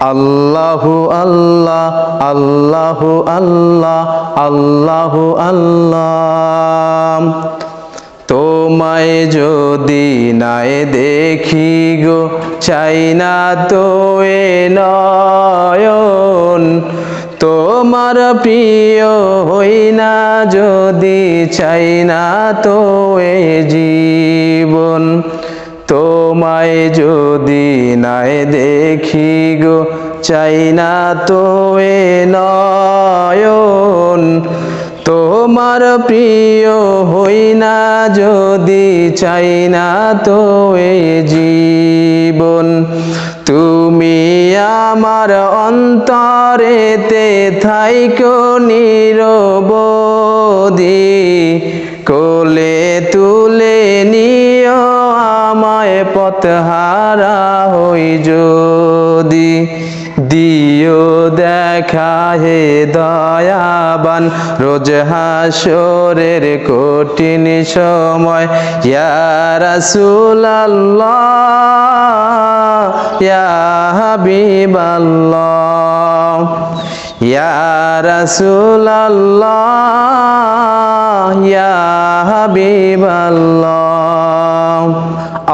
আল্লাহু আল্লাহ আল্লাহু আল্লাহ আল্লাহু আল্লাহ। তোমায় যদি নাই দেখি গো, চাই না তো এ নয়ন। তোমার প্রিয় হই না যদি, চাই না তো এ জীবন। তোমায় যদি নাই দেখি গো, চাই না তো এ নয়ন। তোমার প্রিয় হই না যদি, চাই না তো এ জীবন। তুমি আমার অন্তরেতে থাইকো নিরবধি। আমায় পথহারা হই যদি দিও দেখা হে দয়াবান। রোজ হাসরের কঠিন সময়, ইয়া রাসূলুল্লাহ, ইয়া হাবিবাল্লাহ, ইয়া রাসূলুল্লাহ, ইয়া হাবিবাল্লাহ।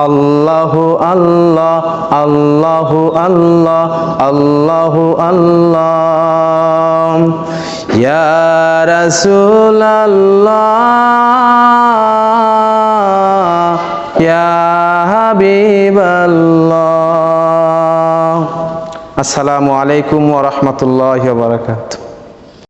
আল্লাহু আল্লাহ আল্লাহু আল্লাহ আল্লাহু আল্লাহ ইয়া রাসূলুল্লাহ ইয়া হাবিবাল্লাহ আসসালামু আলাইকুম ওয়া রাহমাতুল্লাহি ওয়া বারাকাতুহু